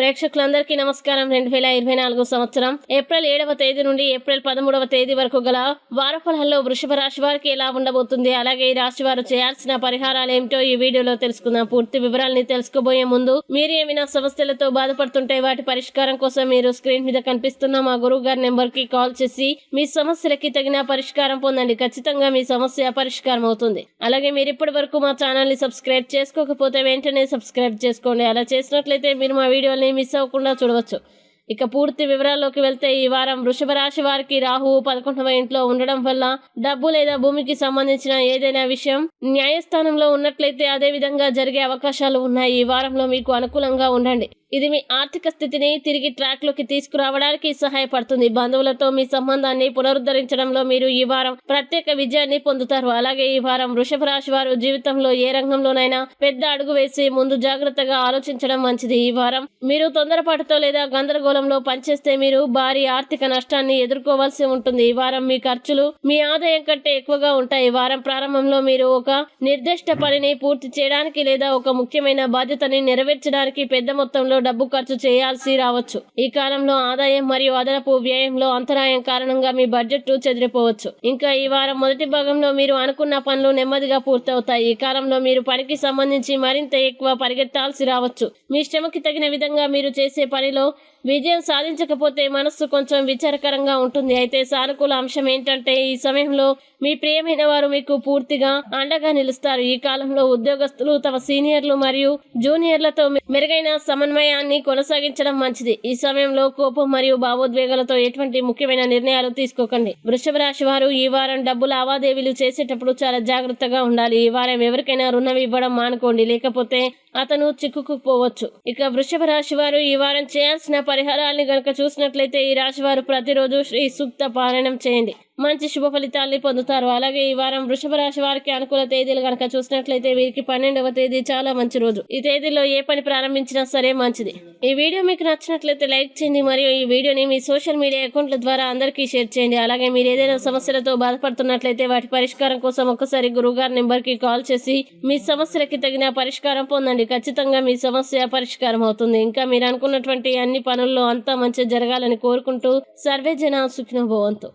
ప్రేక్షకులందరికీ నమస్కారం. రెండు వేల ఇరవై నాలుగు సంవత్సరం ఏప్రిల్ ఏడవ తేదీ నుండి ఏప్రిల్ పదమూడవ తేదీ వరకు గల వారఫలాల్లో వృషభ రాశి వారికి ఎలా ఉండబోతుంది? అలాగే ఈ రాశి వారు చేయాల్సిన పరిహారాలు ఏమిటో ఈ వీడియోలో తెలుసుకుందాం. పూర్తి వివరాలని తెలుసుకోబోయే ముందు మీరు ఏమైనా సమస్యలతో బాధపడుతుంటే వాటి పరిష్కారం కోసం మీరు స్క్రీన్ మీద కనిపిస్తున్న మా గురువు గారి నెంబర్కి కాల్ చేసి మీ సమస్యలకి తగిన పరిష్కారం పొందండి. ఖచ్చితంగా మీ సమస్య పరిష్కారం అవుతుంది. అలాగే మీరు ఇప్పటి వరకు మా ఛానల్ని సబ్స్క్రైబ్ చేసుకోకపోతే వెంటనే సబ్స్క్రైబ్ చేసుకోండి. అలా చేసినట్లయితే మీరు మా వీడియోని మిస్ అవ్వకుండా చూడవచ్చు. ఇక పూర్తి వివరాల్లోకి వెళ్తే ఈ వారం వృషభ రాశి వారికి రాహువు పదకొండవ ఇంట్లో ఉండడం వల్ల డబ్బు లేదా భూమికి సంబంధించిన ఏదైనా విషయం న్యాయస్థానంలో ఉన్నట్లయితే అదే విధంగా జరిగే అవకాశాలు ఉన్నాయి. ఈ వారంలో మీకు అనుకూలంగా ఉండండి. ఇది మీ ఆర్థిక స్థితిని తిరిగి ట్రాక్లోకి తీసుకురావడానికి సహాయపడుతుంది. బంధువులతో మీ సంబంధాన్ని పునరుద్ధరించడంలో మీరు ఈ వారం ప్రత్యేక విజయాన్ని పొందుతారు. అలాగే ఈ వారం వృషభ రాశి వారు జీవితంలో ఏ రంగంలోనైనా పెద్ద అడుగు వేసి ముందు జాగ్రత్తగా ఆలోచించడం మంచిది. ఈ వారం మీరు తొందరపాటుతో లేదా గందరగోళంలో పనిచేస్తే మీరు భారీ ఆర్థిక నష్టాన్ని ఎదుర్కోవాల్సి ఉంటుంది. ఈ వారం మీ ఖర్చులు మీ ఆదాయం కంటే ఎక్కువగా ఉంటాయి. ఈ వారం ప్రారంభంలో మీరు ఒక నిర్దిష్ట పనిని పూర్తి చేయడానికి లేదా ఒక ముఖ్యమైన బాధ్యతని నెరవేర్చడానికి పెద్ద మొత్తంలో డబ్బు ఖర్చు చేయాల్సి రావచ్చు. ఈ కాలంలో ఆదాయం మరియు అదనపు వ్యయంలో అంతరాయం కారణంగా మీ బడ్జెట్ చెదిరిపోవచ్చు. ఇంకా ఈ వారం మొదటి భాగంలో మీరు అనుకున్న పనులు నెమ్మదిగా పూర్తవుతాయి. ఈ కాలంలో మీరు పనికి సంబంధించి మరింత ఎక్కువ పరిగెత్తాల్సి రావచ్చు. మీ శ్రమకి తగిన విధంగా మీరు చేసే పనిలో విజయం సాధించకపోతే మనస్సు కొంచెం విచారకరంగా ఉంటుంది. అయితే సానుకూల అంశం ఏంటంటే ఈ సమయంలో మీ ప్రియమైన వారు మీకు పూర్తిగా అండగా నిలుస్తారు. ఈ కాలంలో ఉద్యోగస్తులు తమ సీనియర్లు మరియు జూనియర్లతో మెరుగైన సమన్వయాన్ని కొనసాగించడం మంచిది. ఈ సమయంలో కోపం మరియు భావోద్వేగాలతో ఎటువంటి ముఖ్యమైన నిర్ణయాలు తీసుకోకండి. వృషభ రాశి వారు ఈ వారం డబ్బు లావాదేవీలు చేసేటప్పుడు చాలా జాగ్రత్తగా ఉండాలి. ఈ వారం ఎవరికైనా రుణం ఇవ్వడం మానుకోండి. లేకపోతే అతను చిక్కుకుపోవచ్చు. ఇక వృషభ రాశి వారు ఈ వారం చేయాల్సిన పరిహారాన్ని గనక చూసినట్లయితే ఈ రాశి వారు ప్రతిరోజు శ్రీ సూక్త పారాయణం చేయండి. మంచి శుభ ఫలితాల్ని పొందుతారు. అలాగే ఈ వారం వృషభ రాశి వారికి అనుకూల తేదీలు గనక చూసినట్లయితే వీరికి పన్నెండవ తేదీ చాలా మంచి రోజు. ఈ తేదీలో ఏ పని ప్రారంభించినా సరే మంచిది. ఈ వీడియో మీకు నచ్చినట్లయితే లైక్ చేయండి మరియు ఈ వీడియోని మీ సోషల్ మీడియా అకౌంట్ల ద్వారా అందరికీ షేర్ చేయండి. అలాగే మీరు ఏదైనా సమస్యలతో బాధపడుతున్నట్లయితే వాటి పరిష్కారం కోసం ఒక్కసారి గురువుగారి నెంబర్కి కాల్ చేసి మీ సమస్యలకి తగిన పరిష్కారం పొందండి. ఖచ్చితంగా మీ సమస్య పరిష్కారం అవుతుంది. ఇంకా మీరు అనుకున్నటువంటి అన్ని పనుల్లో అంతా మంచి జరగాలని కోరుకుంటూ సర్వే జన సుఖినోభవంతు